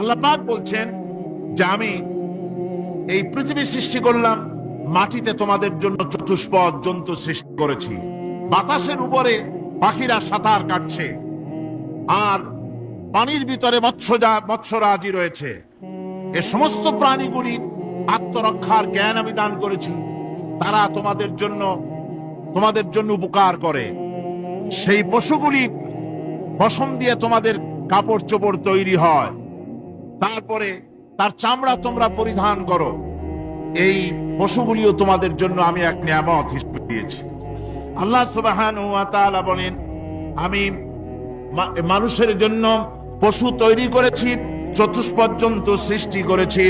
আল্লাহ বলছেন যে আমি এই পৃথিবী সৃষ্টি করলাম, মাটিতে তোমাদের জন্য চতুষ্পদ জন্তু সৃষ্টি করেছি। বাতাসের উপরে পাখিরা সাঁতার কাটছে, আর পানির ভিতরে মৎস্যরাজি রয়েছে। এ সমস্ত প্রাণীগুলি আত্মরক্ষার জ্ঞান আমি দান করেছি। তারা তোমাদের জন্য তোমাদের জন্য উপকার করে। সেই পশুগুলি পশম দিয়ে তোমাদের কাপড় চোপড় তৈরি হয়। তারপরে তার চামড়া তোমরা পরিধান করো। এই পশুগুলিও তোমাদের জন্য আমি এক নিয়ামত হিসেবে দিয়েছি। আল্লাহ সুবাহান বলেন, আমি মানুষের জন্য পশু তৈরি করেছি, চতুষ্পদ সৃষ্টি করেছি,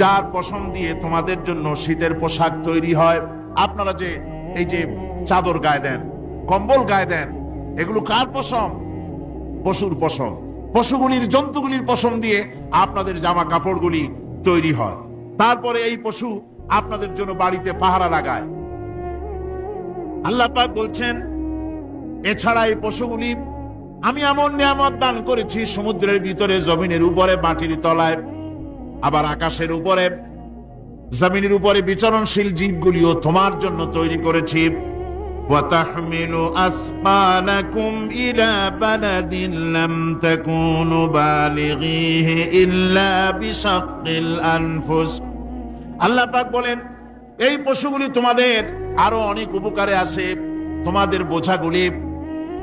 যার পশম দিয়ে তোমাদের জন্য শীতের পোশাক তৈরি হয়। আপনারা যে, এই যে চাদর গায়ে দেন, কম্বল গায়ে দেন, এগুলো কার পশম? পশুর পশম। পশুগুলির জন্তুগুলির পশম দিয়ে আপনাদের জামা কাপড়গুলি তৈরি হয়। তারপরে এই পশু আপনাদের জন্য বাড়িতে পাহারা লাগায়। আল্লাহ পাক বলছেন, এছাড়া এই পশুগুলি আমি এমন নিয়ামত দান করেছি, সমুদ্রের ভিতরে, জমিনের উপরে, মাটির তলায়, আবার আকাশের উপরে, জমিনের উপরে বিচরণশীল জীবগুলিও তোমার জন্য তৈরি করেছি। وتحمل أثقالكم إلى بلد لم تكونوا بالغيه إلا بشق الأنفس আল্লাহ পাক বলেন এই পশুগুলি তোমাদের আরো অনেক উপকারে আছে তোমাদের বোঝাগুলি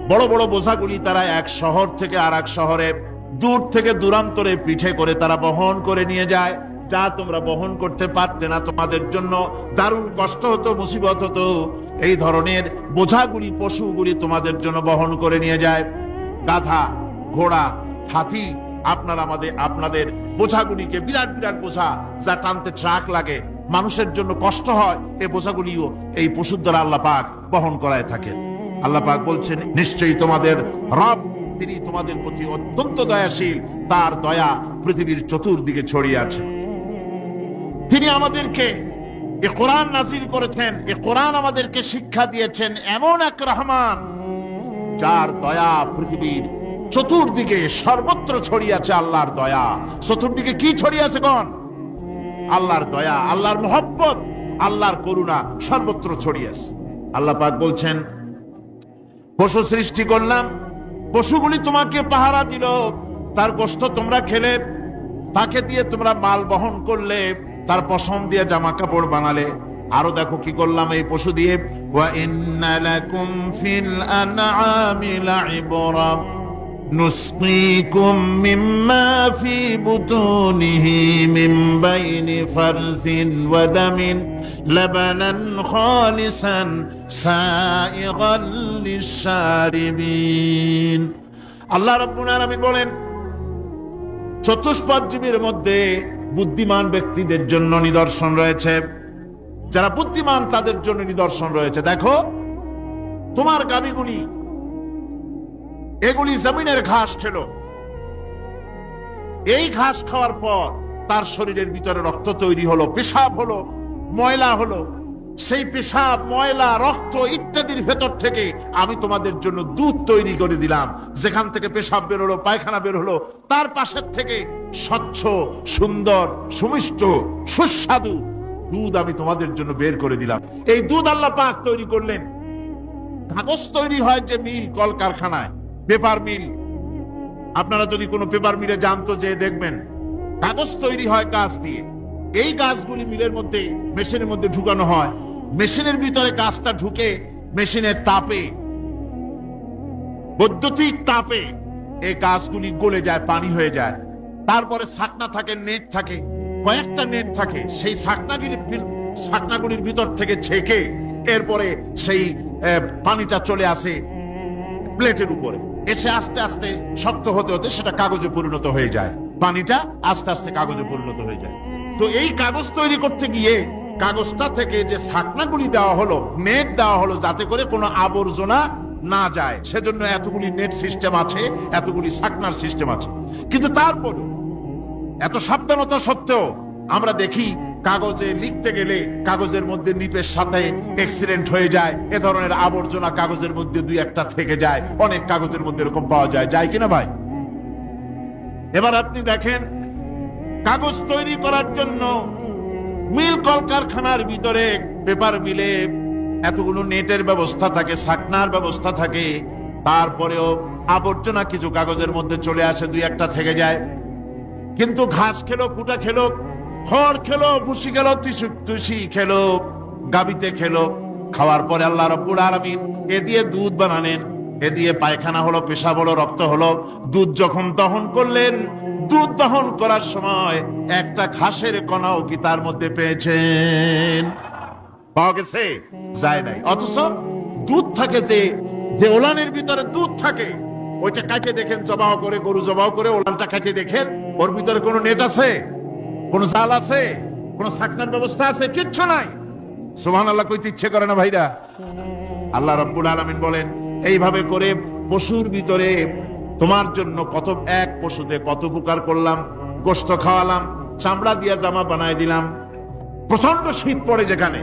বড় বড় বোঝাগুলি তারা এক শহর থেকে আর এক শহরে দূর থেকে দূরান্তরে পিঠে করে তারা বহন করে নিয়ে যায় যা তোমরা বহন করতে পারতে না তোমাদের জন্য, দারুণ কষ্ট হতো, মুসিবত হতো, এই ধরনের বোঝাগুলি পশুগুলি তোমাদের জন্য বহন করে নিয়ে যায়। গাধা, ঘোড়া, হাতি, আপনার আমাদের, আপনাদের বোঝাগুলিকে বিরাট বিরাট বোঝা, যা টানতে ট্রাক লাগে। মানুষের জন্য কষ্ট হয় এই বোঝাগুলিও এই পশুর দ্বারা আল্লাহ পাক বহন করায় থাকেন। আল্লাহ পাক বলছেন, নিশ্চয়ই তোমাদের রব, তিনি তোমাদের প্রতি অত্যন্ত দয়াশীল, তার দয়া পৃথিবীর চতুর্দিকে ছড়িয়ে আছে। তিনি আমাদেরকে এ কোরআন নাজিল করেছেন, এ কোরআন আমাদেরকে শিক্ষা দিয়েছেন এমন এক রহমান, যার দয়া পৃথিবীর চতুর্দিকে সর্বত্র ছড়িয়ে আছে আল্লাহর দয়া। চতুর্দিকে কি ছড়িয়ে আছে কোন? আল্লাহর দয়া, আল্লাহর মোহব্বত, আল্লাহর করুণা সর্বত্র ছড়িয়ে আছে। আল্লাহ পাক বলছেন, পশু সৃষ্টি করলাম, পশুগুলি তোমাকে পাহারা দিল, তার গোস্ত তোমরা খেলে, তাকে দিয়ে তোমরা মাল বহন করলে তার পশম দিয়ে জামা কাপড় বানালে আরো দেখো কি করলাম এই পশু দিয়ে ওয়া ইন্না লাকুম ফিল আনআমি লাইবরা نسقيكم مما في بطونه من بين فرث ودم لبنا خالصا سائغا للشاربين আল্লাহ রব্বুল আলামিন বলেন চতুষ্পদ জীবের মধ্যে বুদ্ধিমান ব্যক্তিদের জন্য নিদর্শন রয়েছে। যারা বুদ্ধিমান, তাদের জন্য নিদর্শন রয়েছে। দেখো, তোমার গাবিগুলি এগুলি জমিনের ঘাস খেল। এই ঘাস খাওয়ার পর তার শরীরের ভিতরে রক্ত তৈরি হলো, পেশাব হলো, ময়লা হলো। সেই পেশাব, ময়লা, রক্ত ইত্যাদির ভেতর থেকে আমি তোমাদের জন্য দুধ তৈরি করে দিলাম। যেখান থেকে পেশাব বের হলো, পায়খানা বের হলো, তার পাশের থেকে স্বচ্ছ, সুন্দর, সুমিষ্ট, সুস্বাদু দুধ আমি তোমাদের জন্য বের করে দিলাম। এই দুধ আল্লাহ পাক তৈরি করলেন। কাগজ তৈরি হয় যে মিল কলকারখানায়, পেপার মিল। আপনারা যদি কোনো পেপার মিলে জানতো যে দেখবেন, কাগজ তৈরি হয় গাছ দিয়ে। এই গাছগুলি মিলের মধ্যে, মেশিনের মধ্যে ঢুকানো হয়। মেশিনের ভিতরে গাছটা ঢুকে মেশিনের তাপে, বৈদ্যুতিক তাপে এই গাছগুলি গলে যায়, পানি হয়ে যায়। তারপরে ছাকনা থাকে, নেট থাকে, কয়েকটা নেট থাকে। সেই ছাকনাগুলি ছাকনাগুলির ভিতর থেকে ছেঁকে এরপরে সেই পানিটা চলে আসে প্লেটের উপরে। এসে আস্তে আস্তে শক্ত হতে হতে সেটা কাগজে পরিণত হয়ে যায়। পানিটা আস্তে আস্তে কাগজে পরিণত হয়ে যায়। তো এই কাগজ তৈরি করতে গিয়ে কাগজটা থেকে যে ছাকনাগুলি দেওয়া হলো, নেট দেওয়া হলো, যাতে করে কোনো আবর্জনা না যায়। সেজন্য এতগুলি নেট সিস্টেম আছে, এতগুলি ছাকনার সিস্টেম আছে। কিন্তু তারপরেও, এত সাবধানতা সত্ত্বেও আমরা দেখি কাগজে লিখতে গেলে কাগজের মধ্যে নিপের সাথে অ্যাক্সিডেন্ট হয়ে যায়, এ ধরনের আবর্জনা কাগজের মধ্যে দুই একটা থেকে যায়, অনেক কাগজের মধ্যে এরকম পাওয়া যায়। যায় কিনা ভাই? এবার আপনি দেখেন, কাগজ তৈরি করার জন্য মিল কলকারখানার ভিতরে পেপার মিলে এতগুলো নেটের ব্যবস্থা থাকে সাকনার ব্যবস্থা থাকে, তারপরেও আবর্জনা কিছু কাগজের মধ্যে চলে আসে, দুই একটা থেকে যায়। কিন্তু ঘাস খেলো, কুটা খেলো, খড় খেলো, ভুসি খেলো তুসি খেলো, গাবিতে খেলো। খাওয়ার পরে আল্লাহ রব্বুল আলমিন এ দিয়ে দুধ বানালেন, এ দিয়ে পায়খানা হলো, পেশাব হলো, রক্ত হলো। দুধ যখন দহন করলেন দুধ দহন করার সময় একটা ঘাসের কণাও কি তার মধ্যে পেয়েছেন? পাওয়া গেছে? যায় নাই। অথচ দুধ থাকে যে যে ওলানের ভিতরে দুধ থাকে, ওইটা কাটে দেখেন জবাহ করে, গরু জবাহ করে, ওলানটা কাটে দেখেন, ওর ভিতরে কোনো নেট আছে? কোন জাল আছে? কোন সাকনার ব্যবস্থা আছে? কিচ্ছু নাই। সুবহান আল্লাহ কইতে ইচ্ছে করে না ভাইরা। আল্লাহ রব্বুল আলমিন বলেন, এইভাবে করে পশুর ভিতরে তোমার জন্য কত এক পশুতে কত উপকার করলাম গোস্ত খাওয়ালাম, চামড়া দিয়া জামা বানায় দিলাম। প্রচণ্ড শীত পড়ে যেখানে,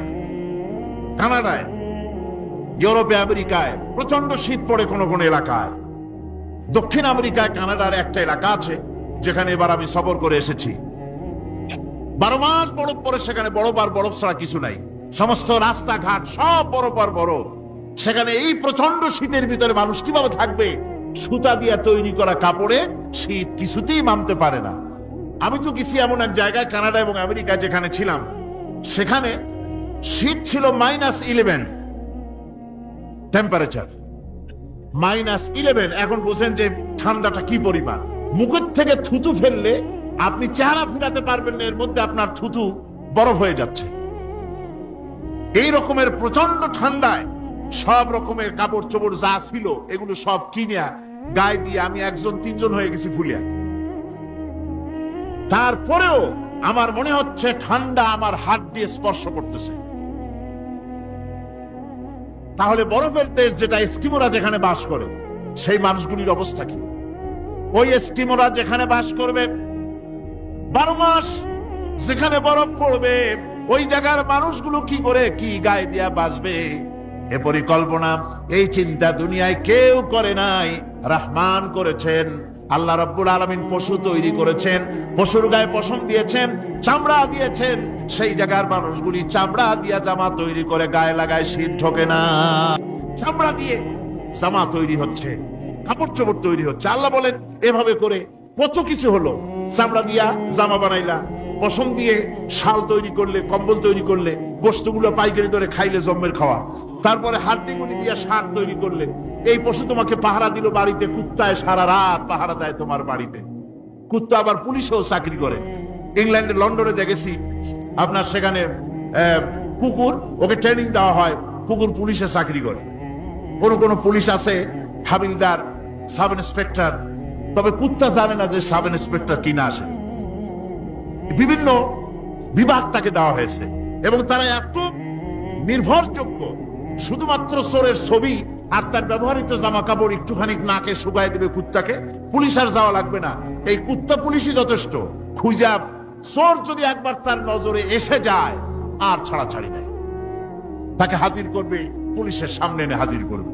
কানাডায়, ইউরোপে, আমেরিকায় প্রচণ্ড শীত পড়ে কোন কোন এলাকায়। দক্ষিণ আমেরিকায়, কানাডার একটা এলাকা আছে, যেখানে এবার আমি সফর করে এসেছি। বারো মাস বরফ পরে সেখানে বরফ আর বরফ ছাড়া কিছু নাই। সমস্ত রাস্তাঘাট সব বরফ আর বরফ। সেখানে এই প্রচণ্ড শীতের ভিতরে মানুষ কীভাবে থাকবে? সুতা দিয়ে তৈরি করা কাপড়ে শীত কিছুতেই মানতে পারে না। আমি তো গেছি এমন এক জায়গায়, কানাডা এবং আমেরিকা যেখানে ছিলাম। সেখানে শীত ছিল minus eleven. Temperature minus eleven. এখন বুঝেন যে ঠান্ডাটা কি পরিমাণ? মুখের থেকে থুতু ফেললে আপনি চেহারা ফিরাতে পারবেন না, এর মধ্যে আপনার থুতু বরফ হয়ে যাচ্ছে। এই রকমের প্রচণ্ড ঠান্ডায় সব রকমের কাপড় চোপড় যা ছিল, এগুলো সব কিনিয়া গায়ে দিয়ে আমি একজন, তিনজন হয়ে গেছি ফুলিয়া। তারপরেও আমার মনে হচ্ছে ঠান্ডা আমার হাত দিয়ে স্পর্শ করতেছে। তাহলে বরফের দেশ যেটা এস্কিমোরা যেখানে বাস করে, সেই মানুষগুলির অবস্থা কি? ওই এস্কিমোরা যেখানে বাস করবে, বারো মাস যেখানে বরফ পড়বে, ওই জায়গার মানুষগুলো কি করে কি গায়ে দিয়া বাঁচবে? এ পরিকল্পনা, এই চিন্তা দুনিয়ায় কেউ করে নাই। রহমান করেছেন, আল্লাহ রব্বুল আলমিন পশু তৈরি করেছেন, পশুর গায়ে পশম দিয়েছেন, চামড়া দিয়েছেন। সেই জায়গার মানুষগুলি চামড়া দিয়া জামা তৈরি করে গায়ে লাগায়, শীত ঢোকে না। চামড়া দিয়ে জামা তৈরি হচ্ছে, কাপড় চোপড় তৈরি হচ্ছে। আল্লাহ বলেন, এভাবে করে কত কিছু হলো। চামড়া দিয়া জামা বানাইলা, পশম দিয়ে শাল তৈরি করলে, কম্বল তৈরি করলে গোস্তগুলো পাইকারি ধরে খাইলে জম্মের খাওয়া। তারপরে হাড্ডি গুলি দিয়া সার তৈরি করলে এই পশু তোমাকে পাহারা দিল বাড়িতে, কুত্তায় সারা রাত পাহারা দেয় তোমার বাড়িতে। কুত্তা আবার পুলিশেও চাকরি করে। ইংল্যান্ডে, লন্ডনে দেখেছি, আপনার সেখানে কুকুর, ওকে ট্রেনিং দেওয়া হয়, কুকুর পুলিশে চাকরি করে। কোন কোন পুলিশ আছে, হাবিলদার, সাব ইন্সপেক্টর, তবে কুত্তা জানে না যে সাব ইন্সপেক্টর কিনা আসে। বিভিন্ন বিভাগ তাকে দেওয়া হয়েছে, এবং তারা এত নির্ভরযোগ্য, শুধুমাত্র চোরের ছবি আর তার ব্যবহৃত জামা কাপড় একটুখানি নাকে শুকায় দেবে কুত্তাকে, পুলিশ আর যাওয়া লাগবে না। এই কুত্তা পুলিশই যথেষ্ট। খুঁজা, চোর যদি একবার তার নজরে এসে যায়, আর ছাড়াছাড়ি নেই। তাকে হাজির করবে, পুলিশের সামনে এনে হাজির করবে।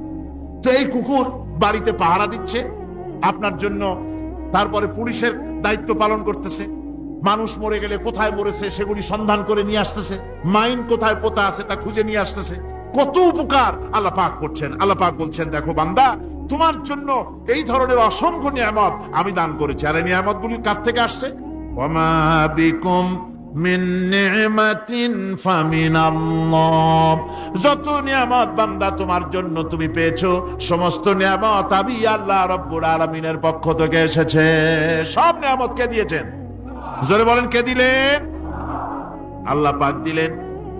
তো এই কুকুর বাড়িতে পাহারা দিচ্ছে। আপনার জন্য তারপরে পুলিশের দায়িত্ব পালন করতেছে। মানুষ মরে গেলে কোথায় মরেছে সেগুলি সন্ধান করে নিয়ে আসতেছে। মাইন কোথায় পোতা আছে তা খুঁজে নিয়ে আসতেছে। কত উপকার আল্লাহ পাক করছেন। আল্লাহ পাক বলছেন, দেখো বান্দা, তোমার জন্য এই ধরনের অসংখ্য নিয়ামত আমি দান করেছি। আর এই নিয়ামত গুলি কার থেকে আসছে? যত নিয়ামত বান্দা তোমার জন্য তুমি পেয়েছ, সমস্ত নিয়ামত আমি আল্লাহ রব্বুল আলামিনের পক্ষ থেকে এসেছে। সব নিয়ামত কে দিয়েছেন? জোরে বলেন, কে দিলেন? আল্লাহ পাক দিলেন।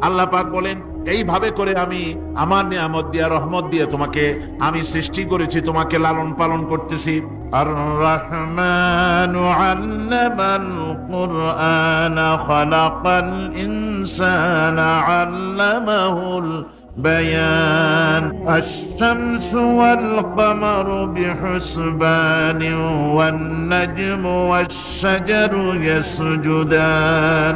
আল্লাহ পাক বলেন এইভাবে করে আমি আমার নিয়ামত দিয়া রহমত দিয়ে তোমাকে আমি সৃষ্টি করেছি তোমাকে লালন পালন করতেছি আর রহমান আল্লামাল কুরআন খালাকাল ইনসানা আল্লামাহুল بيان الشمس والقمر بحسبان والنجم والشجر يسجدان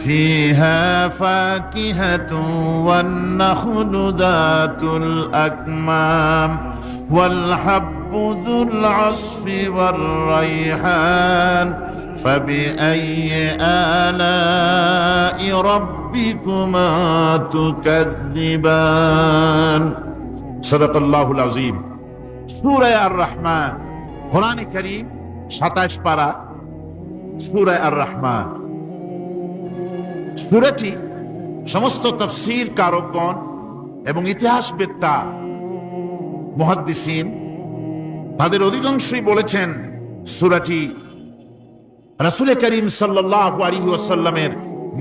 فيها فاكهة والنخل ذات الأكمام والحب ذو العصف والريحان فبأي آلاء ربكما تكذبان صدق الله العظيم سورة الرحمن قرآن كريم সাতাশ পারা সুরায় আর রহমান সুরাটি সমস্ত তফসির কারকগণ এবং ইতিহাসবেত্তা মুহাদ্দিসিন, তাদের অধিকাংশই বলেছেন সুরাটি রাসুল করিম সাল্লাহ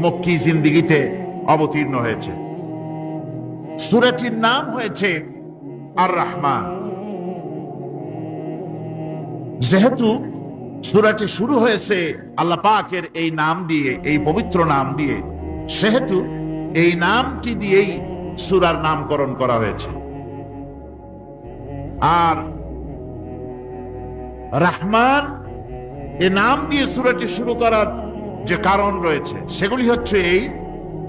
মক্কি জিন্দিগিতে অবতীর্ণ হয়েছে। সুরাটির নাম হয়েছে আর রহমান যেহেতু সুরাটি শুরু হয়েছে আল্লাহ পাকের এই নাম দিয়ে, এই পবিত্র নাম দিয়ে। সেহেতু এই নামটি দিয়েই সুরার নামকরণ করা হয়েছে। আর রাহমান এ নাম দিয়ে সুরাটি শুরু করার যে কারণ রয়েছে, সেগুলি হচ্ছে এই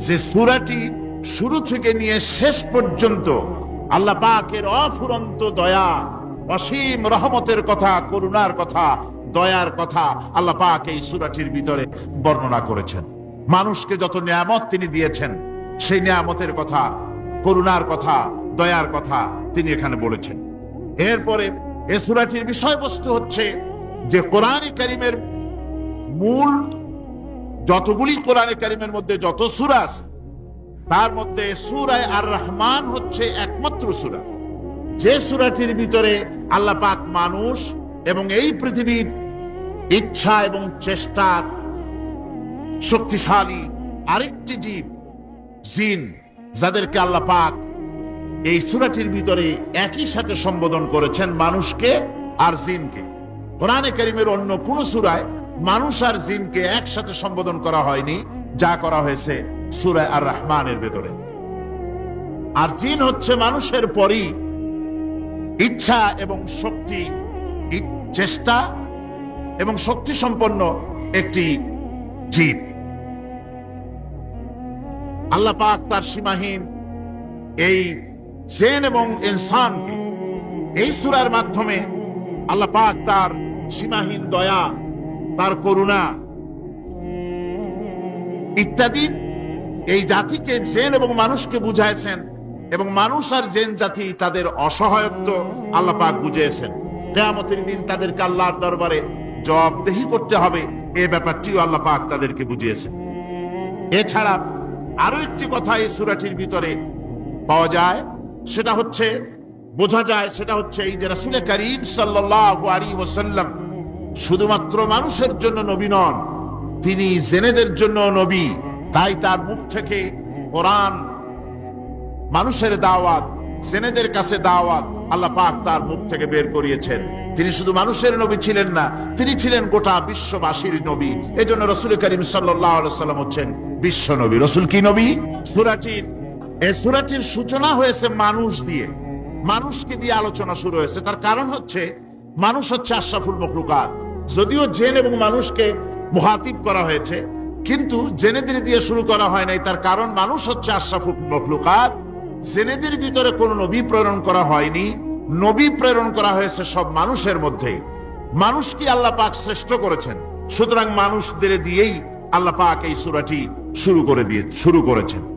যে সুরাটি শুরু থেকে নিয়ে শেষ পর্যন্ত আল্লাহ পাকের অফুরন্ত দয়া, অসীম রহমতের কথা, করুণার কথা দয়ার কথা আল্লাহ পাক এই সুরাটির ভিতরে বর্ণনা করেছেন। মানুষকে যত নিয়ামত তিনি দিয়েছেন, সেই নিয়ামতের কথা, করুণার কথা, দয়ার কথা তিনি এখানে বলেছেন। এরপরে এ সুরাটির বিষয়বস্তু হচ্ছে যে কোরআন করিমের মূল, যতগুলি কোরআনে কারিমের মধ্যে যত সুরা আছে, তার মধ্যে সুরায় আর রহমান হচ্ছে একমাত্র সুরা। যে সুরাটির ভিতরে আল্লাহ পাক মানুষ এবং এই পৃথিবীর ইচ্ছা এবং চেষ্টা শক্তিশালী আরেকটি জীব, জিন, যাদেরকে আল্লাহ পাক এই সুরাটির ভিতরে একই সাথে সম্বোধন করেছেন মানুষকে আর জিনকে। কোরআনে করিমের অন্য কোন সুরায় মানুষ আর জিনকে একসাথে সম্বোধন করা হয়নি, যা করা হয়েছে সুরায় আর রহমানের ভেতরে। আর জিন হচ্ছে মানুষের পরই ইচ্ছা এবং শক্তি চেষ্টা এবং শক্তি সম্পন্ন একটি জীব। আল্লাহ পাক তার সীমাহীন এই জেন এবং ইনসানকে এই সুরার মাধ্যমে আল্লাহ পাক তার সীমাহীন দয়া, তার করুণা ইত্যাদি এই জাতিকে, জেন এবং মানুষকে বুঝাইছেন এবং মানুষ আর জেন জাতি তাদের অসহায়ত্ব আল্লাহ পাক বুঝিয়েছেন। কেয়ামতের দিন তাদেরকে আল্লাহর দরবারে জবাবদেহি করতে হবে। এ ব্যাপারটিও আল্লাহ পাক তাদেরকে বুঝিয়েছেন। এছাড়া আরও একটি কথা এই সুরাটির ভিতরে পাওয়া যায়, সেটা হচ্ছে, বোঝা যায়, সেটা হচ্ছে এই যে রাসুল করিম সাল্লাল্লাহু আলাইহি ওয়াসাল্লাম শুধুমাত্র মানুষের জন্য নবী নন, তিনি জেনেদের জন্য নবী, তাই তার মুখ থেকে কোরআন, মানুষের দাওয়াত, জেনেদের কাছে দাওয়াত আল্লাহ পাক তার মুখ থেকে বের করিয়েছেন। তিনি শুধু মানুষের নবী ছিলেন না, তিনি ছিলেন গোটা বিশ্ববাসীর নবী। এই জন্য রসুল করিম সাল্লাম হচ্ছেন বিশ্ব নবী। রসুল কি নবী? সুরাটির এই সুরাটির সূচনা হয়েছে মানুষ দিয়ে। মানুষকে দিয়ে আলোচনা শুরু হয়েছে। তার কারণ হচ্ছে, মানুষ হচ্ছে আশরাফুল মখলুকাত। যদিও জেন এবং মানুষকে মুহাতিব করা হয়েছে, কিন্তু জেনেদের দিয়ে শুরু করা হয় নাই। তার কারণ মানুষ হচ্ছে আশরাফুল মখলুকাত। জেনেদের ভিতরে কোন নবী প্রেরণ করা হয়নি। নবী প্রেরণ করা হয়েছে সব মানুষের মধ্যে। মানুষ কি আল্লাহ পাক শ্রেষ্ঠ করেছেন? সুতরাং মানুষদের দিয়েই আল্লাহ পাক এই সুরাটি শুরু করে দিয়ে শুরু করেছেন।